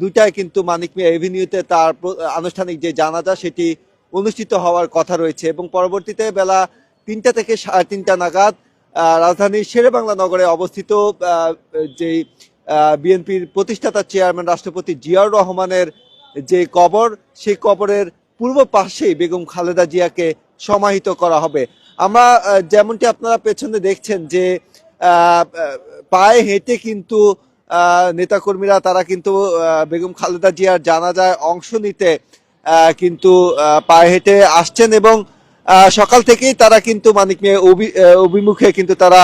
দুইটায় কিন্তু মানিক মিয়া এভিনিউতে তার আনুষ্ঠানিক যে জানাজা সেটি অনুষ্ঠিত হওয়ার কথা রয়েছে এবং পরবর্তীতে বেলা তিনটা থেকে সাড়ে তিনটা নাগাদ রাজধানীর শেরেবাংলা নগরে অবস্থিত যে বিএনপির প্রতিষ্ঠাতা চেয়ারম্যান রাষ্ট্রপতি জিয়াউর রহমানের যে কবর, সেই কবরের পূর্ব পাশেই বেগম খালেদা জিয়াকে সমাহিত করা হবে। আমরা যেমনটি আপনারা পেছনে দেখছেন যে পায়ে হেঁটে কিন্তু নেতাকর্মীরা তারা কিন্তু বেগম খালেদা জিয়ার জানাজায় অংশ নিতে কিন্তু পায়ে হেঁটে আসছেন এবং সকাল থেকেই তারা কিন্তু মানিক মিয়া অভি- অভিমুখে কিন্তু তারা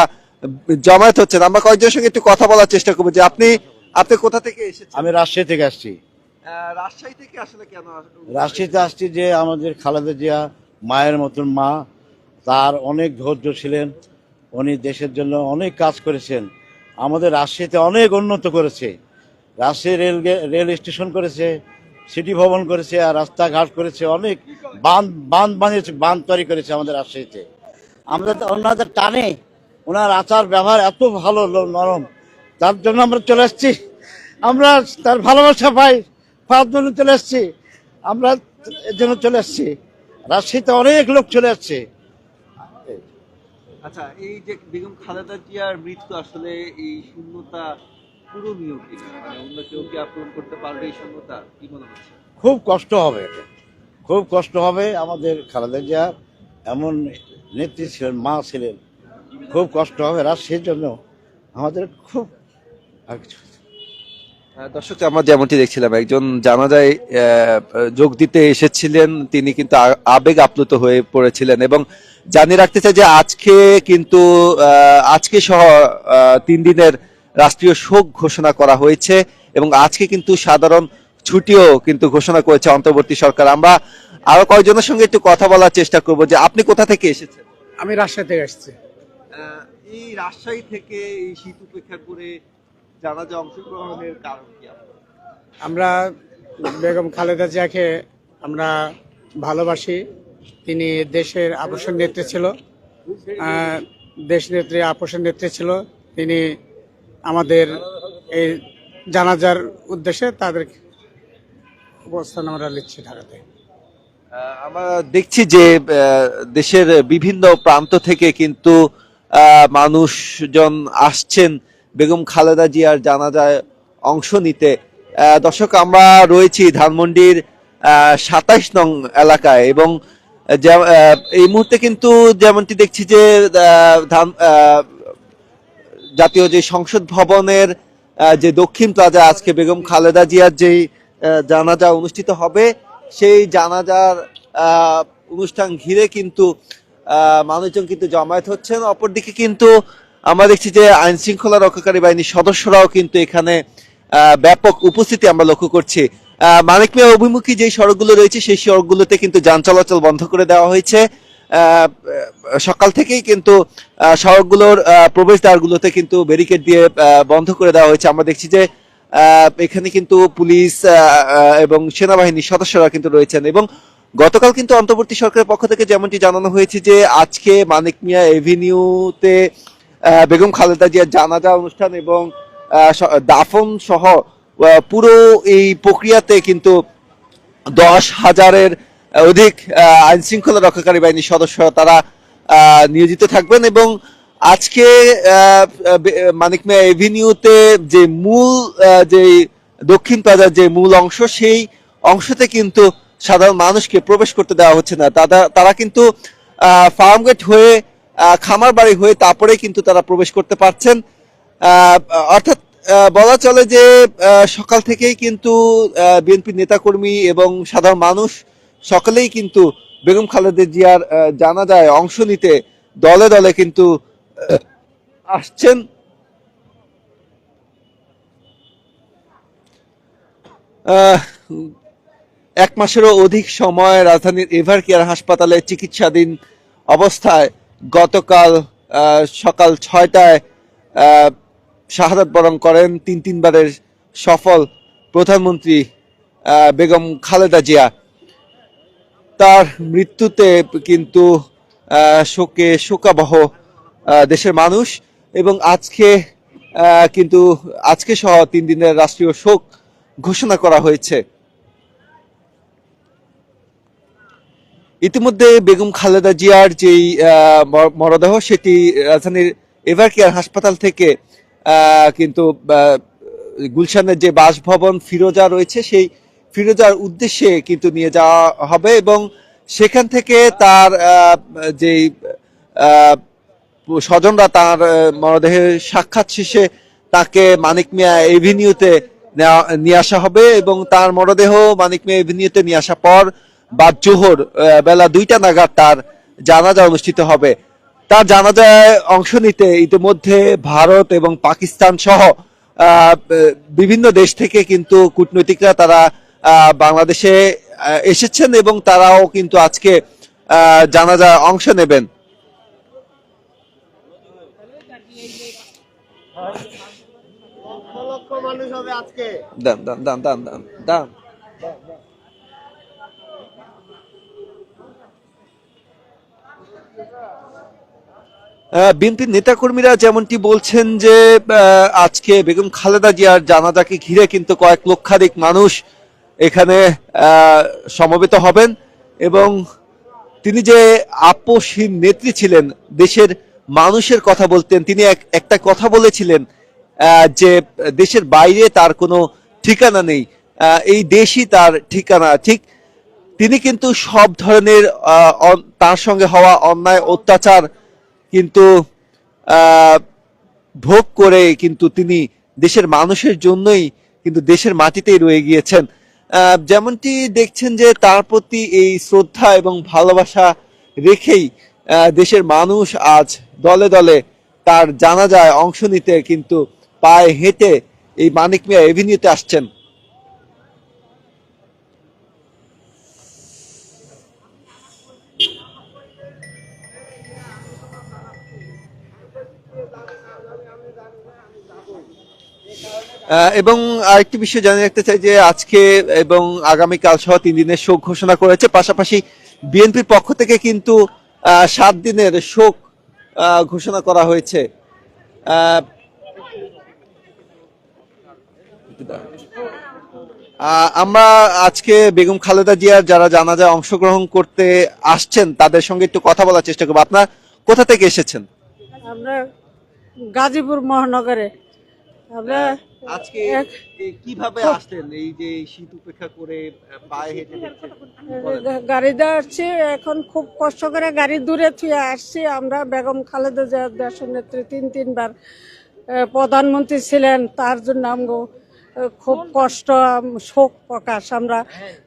জমায়েত হচ্ছেন। আমরা কয়েকজনের সঙ্গে একটু কথা বলার চেষ্টা করব যে আপনি আপনি কোথা থেকে এসেছেন? আমি রাজশাহী থেকে আসছি। রাজশাহী থেকে আসলে কেন রাজশাহীতে আসছি যে আমাদের খালেদা জিয়া মায়ের মতন মা তার অনেক ধৈর্য ছিলেন উনি দেশের জন্য অনেক কাজ করেছেন। আমাদের রাজশাহীতে অনেক উন্নত করেছে। রাজশাহী রেল রেল স্টেশন করেছে, সিটি ভবন করেছে আর রাস্তাঘাট করেছে, অনেক বাঁধ বাঁধ বানিয়েছে, বাঁধ তৈরি করেছে আমাদের রাজশাহীতে। আমরা ওনাদের টানে, ওনার আচার ব্যবহার এত ভালো নরম, তার জন্য আমরা চলে আসছি আমরা তার ভালোবাসা পাই, পাওয়ার জন্য চলে আসছি আমরা এর জন্য চলে আসছি রাজশাহীতে অনেক লোক চলে আসছে। আচ্ছা এই যে বেগম খালেদা জিয়ার মৃত্যু আসলে এই শূন্যতা পূরণীয় কি মানে অন্য কেউ কি পূরণ করতে পারবে এই শূন্যতা? কি মনে হচ্ছে? খুব কষ্ট হবে খুব কষ্ট হবে আমাদের খালেদা জিয়া। এমন নেত্রী ছিলেন, মা ছিলেন। খুব কষ্ট হবে, রাজশাহীর জন্য। আমাদের খুব আর দর্শক আমরা যেমনটি দেখছিলাম একজন জানাজায় যোগ দিতে এসেছিলেন। তিনি কিন্তু আবেগ আপ্লুত হয়ে পড়েছিলেন এবং জানিয়ে রাখতে চাই যে আজকে কিন্তু আজকে সহ তিন দিনের রাষ্ট্রীয় শোক ঘোষণা করা হয়েছে এবং আজকে কিন্তু সাধারণ ছুটিও কিন্তু ঘোষণা করেছে অন্তর্বর্তী সরকার। আমরা আরও কয়েকজনের সঙ্গে একটু কথা বলার চেষ্টা করব যে আপনি কোথা থেকে এসেছেন? আমি রাজশাহী থেকে আসছি। এই রাজশাহী থেকে এই শীত উপেক্ষা করে জানাজা অংশগ্রহণের কারণ কি আমরা বেগম খালেদা জিয়াকে আমরা ভালোবাসি। তিনি দেশের আপোষের নেত্রী ছিল। দেশ নেত্রী আপোষের নেত্রী ছিল। তিনি আমাদের এই জানাজার উদ্দেশ্যে তাদের অবস্থান আমরা নিচ্ছি ঢাকাতে। আমরা দেখছি যে দেশের বিভিন্ন প্রান্ত থেকে কিন্তু মানুষজন আসছেন। বেগম খালেদা জিয়ার জানাজায় অংশ নিতে। দর্শক, আমরা রয়েছি ধানমন্ডির সাতাইশ নং এলাকায় এবং এই মুহূর্তে কিন্তু যেমনটি দেখছি যে ধান জাতীয় যে সংসদ ভবনের যে দক্ষিণ প্লাজা, আজকে বেগম খালেদা জিয়ার যেই জানাজা অনুষ্ঠিত হবে, সেই জানাজার অনুষ্ঠান ঘিরে কিন্তু মানুষজন কিন্তু জমায়েত হচ্ছেন। অপরদিকে কিন্তু আমরা দেখছি যে আইন শৃঙ্খলা রক্ষাকারী বাহিনীর সদস্যরাও কিন্তু এখানে ব্যাপক উপস্থিতি আমরা লক্ষ্য করছি। মানিক মিয়া অভিমুখী যে সড়কগুলো রয়েছে, সেই সড়কগুলোতে কিন্তু যান চলাচল বন্ধ করে দেওয়া হয়েছে। সকাল থেকেই কিন্তু সড়কগুলোর প্রবেশদ্বারগুলোতে কিন্তু ব্যারিকেড দিয়ে বন্ধ করে দেওয়া হয়েছে। আমরা দেখছি যে এখানে কিন্তু পুলিশ এবং সেনাবাহিনীর সদস্যরা কিন্তু রয়েছেন এবং গতকাল কিন্তু অন্তর্বর্তী সরকারের পক্ষ থেকে যেমনটি জানানো হয়েছে যে, আজকে মানিক মিয়া এভিনিউতে বেগম খালেদা জিয়ার জানাজা অনুষ্ঠান এবং দাফন সহ পুরো এই প্রক্রিয়াতে কিন্তু দশ হাজারের অধিক আইন শৃঙ্খলা রক্ষাকারী বাহিনীর সদস্য তারা নিয়োজিত থাকবেন এবং আজকে মানিক মিয়া এভিনিউতে যে মূল যে দক্ষিণ প্লাজার যে মূল অংশ, সেই অংশতে কিন্তু সাধারণ মানুষকে প্রবেশ করতে দেওয়া হচ্ছে না। তারা তারা কিন্তু ফার্ম গেট হয়ে খামার বাড়ি হয়ে তারপরে কিন্তু তারা প্রবেশ করতে পারছেন। অর্থাৎ বলা চলে যে সকাল থেকেই কিন্তু বিএনপি নেতাকর্মী এবং সাধারণ মানুষ সকলেই কিন্তু বেগম খালেদা জিয়ার আহ, জানাজায় অংশ নিতে দলে দলে কিন্তু আসছেন। এক মাসেরও অধিক সময় রাজধানীর এভার কেয়ার হাসপাতালে চিকিৎসাধীন অবস্থায় গতকাল সকাল ছয়টায় আহ, শাহাদাত বরণ করেন তিন তিনবারের সফল প্রধানমন্ত্রী বেগম খালেদা জিয়া। তার মৃত্যুতে কিন্তু শোকে শোকাবহ দেশের মানুষ এবং আজকে কিন্তু আজকে সহ তিন দিনের রাষ্ট্রীয় শোক ঘোষণা করা হয়েছে। ইতিমধ্যে বেগম খালেদা জিয়ার যেই মর- মরদেহ সেটি রাজধানীর এভার কেয়ার হাসপাতাল থেকে কিন্তু গুলশানের যে বাসভবন ফিরোজা রয়েছে সেই ফিরোজার উদ্দেশ্যে কিন্তু নিয়ে যাওয়া হবে এবং সেখান থেকে তার যেই স্বজনরা তার আহ, মরদেহের সাক্ষাৎ শেষে তাকে মানিক মিয়া এভিনিউতে নিয়ে আসা হবে এবং তার মরদেহ মানিক মিয়া এভিনিউতে নিয়ে আসার পর বা জোহর বেলা দুইটা নাগাদ তার জানাজা অনুষ্ঠিত হবে। তার জানাজায় অংশ নিতে ইতিমধ্যে ভারত এবং পাকিস্তান সহ বিভিন্ন দেশ থেকে কিন্তু কূটনৈতিকরা তারা বাংলাদেশে এসেছেন এবং তারাও কিন্তু আজকে আহ, জানাজায় অংশ নেবেন। দাম দাম দাম দাম দাম দাম। বিএনপির নেতাকর্মীরা যেমনটি বলছেন যে আজকে বেগম খালেদা জিয়ার জানাজাকে ঘিরে কিন্তু কয়েক লক্ষাধিক মানুষ এখানে সমবেত হবেন এবং তিনি যে আপোষহীন নেত্রী ছিলেন, দেশের মানুষের কথা বলতেন, তিনি এক- একটা কথা বলেছিলেন যে দেশের বাইরে তার কোনো ঠিকানা নেই এই দেশই তার ঠিকানা। ঠিক তিনি কিন্তু সব ধরনের তার সঙ্গে হওয়া অন্যায়, অত্যাচার কিন্তু ভোগ করে কিন্তু তিনি দেশের মানুষের জন্যই কিন্তু দেশের মাটিতেই রয়ে গিয়েছেন। যেমনটি দেখছেন যে তার প্রতি এই শ্রদ্ধা এবং ভালোবাসা রেখেই দেশের মানুষ আজ দলে দলে তার জানাজায় অংশ নিতে কিন্তু পায়ে হেঁটে এই মানিক মিয়া এভিনিউতে আসছেন। এবং আরেকটি বিষয় জানিয়ে রাখতে চাই যে আজকে এবং আগামীকাল সহ তিন দিনের শোক ঘোষণা করেছে। পাশাপাশি বিএনপির পক্ষ থেকে কিন্তু সাত দিনের শোক ঘোষণা করা হয়েছে। আমরা আজকে বেগম খালেদা জিয়ার যারা জানাজায় অংশগ্রহণ করতে আসছেন, তাদের সঙ্গে একটু কথা বলার চেষ্টা করব। আপনার কোথা থেকে এসেছেন? আমরা গাজীপুর মহানগরে আমরা আজকে কীভাবে আসলেন? এই যে শীত উপেক্ষা করে পায়ে হেঁটে গাড়িতে আসছি এখন খুব কষ্ট করে গাড়ি দূরে থুয়ে আসছি। আমরা বেগম খালেদা জিয়া দেশের নেত্রী তিন তিনবার প্রধানমন্ত্রী ছিলেন। তার জন্য আমগো খুব কষ্ট শোক প্রকাশ। আমরা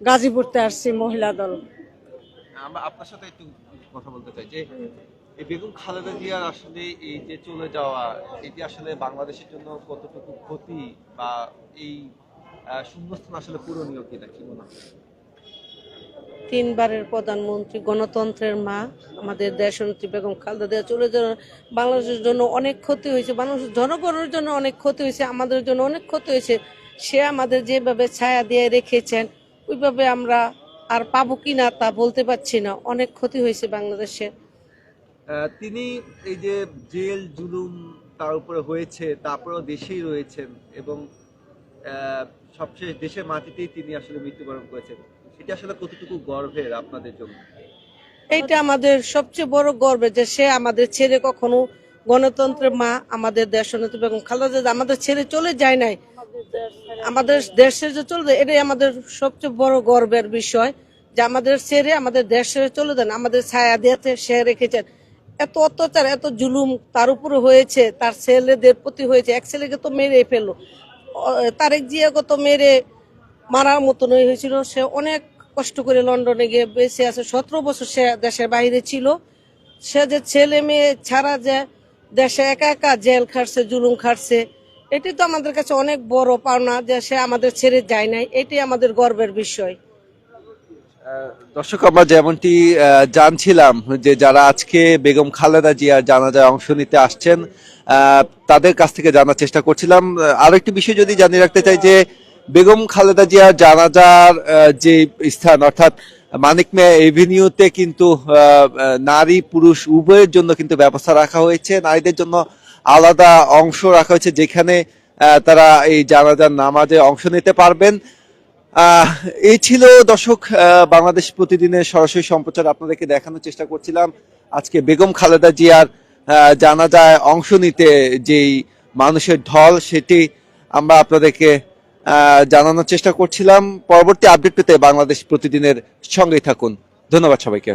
গাজীপুরতে আসছি মহিলা দল। আপনার সাথে একটু কথা বলতে চাই যে এই বেগম খালেদা জিয়ার আসলে এই যে চলে যাওয়া এটি আসলে বাংলাদেশের জন্য কতটুকু ক্ষতি বা এই শূন্যস্থান আসলে পূরণীয় কিনা কি মনে হয়? তিনবারের প্রধানমন্ত্রী গণতন্ত্রের মা আমাদের দেশনেত্রী বেগম খালেদা জিয়া চলে যাওয়ার বাংলাদেশের জন্য অনেক ক্ষতি হয়েছে বাংলাদেশের জনগণের জন্য অনেক ক্ষতি হয়েছে আমাদের জন্য অনেক ক্ষতি হয়েছে। সে আমাদের যেভাবে ছায়া দিয়ে রেখেছেন ওইভাবে আমরা আর পাবো কিনা তা বলতে পারছি না। অনেক ক্ষতি হয়েছে বাংলাদেশে। আহ, তিনি এই যে জেল, জুলুম তার উপরে হয়েছে, তারপরেও দেশেই রয়েছেন এবং সবশেষ দেশের মাটিতেই তিনি আসলে মৃত্যুবরণ করেছেন। সেটা আসলে কতটুকু গর্বের আপনাদের জন্য? এইটা আমাদের সবচেয়ে বড় গর্বের যে সে আমাদের ছেড়ে কখনো গণতন্ত্রের মা, আমাদের দেশনেত্রী বেগম খালেদা আমাদের ছেড়ে চলে যায় নাই। আমাদের দেশে যে চলে যায়, এটাই আমাদের সবচেয়ে বড় গর্বের বিষয় যে আমাদের ছেড়ে আমাদের দেশ চলে যান আমাদের ছায়া দিয়েছে সে রেখেছেন। এত অত্যাচার, এত জুলুম তার উপরে হয়েছে, তার ছেলেদের প্রতি হয়েছে। এক ছেলেকে তো মেরে ফেলল। তারেক জিয়াকে তো মেরে মারার মতন হয়েছিল। সে অনেক কষ্ট করে লন্ডনে গিয়ে বেঁচে আছে। সতেরো বছর সে দেশের বাইরে ছিল। সে যে ছেলে মেয়ে ছাড়া যে দেশে একা একা জেল খাটছে, জুলুম খাটছে, এটি তো আমাদের কাছে অনেক বড় পাওনা যে সে আমাদের ছেড়ে যায় নাই। এটি আমাদের গর্বের বিষয়। দর্শক, আমরা যেমনটি জানছিলাম যে যারা আজকে বেগম খালেদা জিয়ার জানাজায় অংশ নিতে আসছেন তাদের কাছ থেকে জানার চেষ্টা করছিলাম। আরও একটি বিষয় যদি জানিয়ে রাখতে চাই যে, বেগম খালেদা জিয়ার জানাজার যে স্থান, অর্থাৎ মানিক মিয়া এভিনিউতে কিন্তু নারী, পুরুষ উভয়ের জন্য কিন্তু ব্যবস্থা রাখা হয়েছে। নারীদের জন্য আলাদা অংশ রাখা হয়েছে, যেখানে তারা এই জানাজার নামাজে অংশ নিতে পারবেন। এই ছিল দর্শক বাংলাদেশ প্রতিদিনের সরাসরি সম্প্রচার আপনাদেরকে দেখানোর চেষ্টা করছিলাম। আজকে বেগম খালেদা জিয়ার আহ, জানাজায় অংশ নিতে যেই মানুষের ঢল সেটি আমরা আপনাদেরকে জানানোর চেষ্টা করছিলাম। পরবর্তী আপডেট পেতে বাংলাদেশ প্রতিদিনের সঙ্গেই থাকুন। ধন্যবাদ সবাইকে।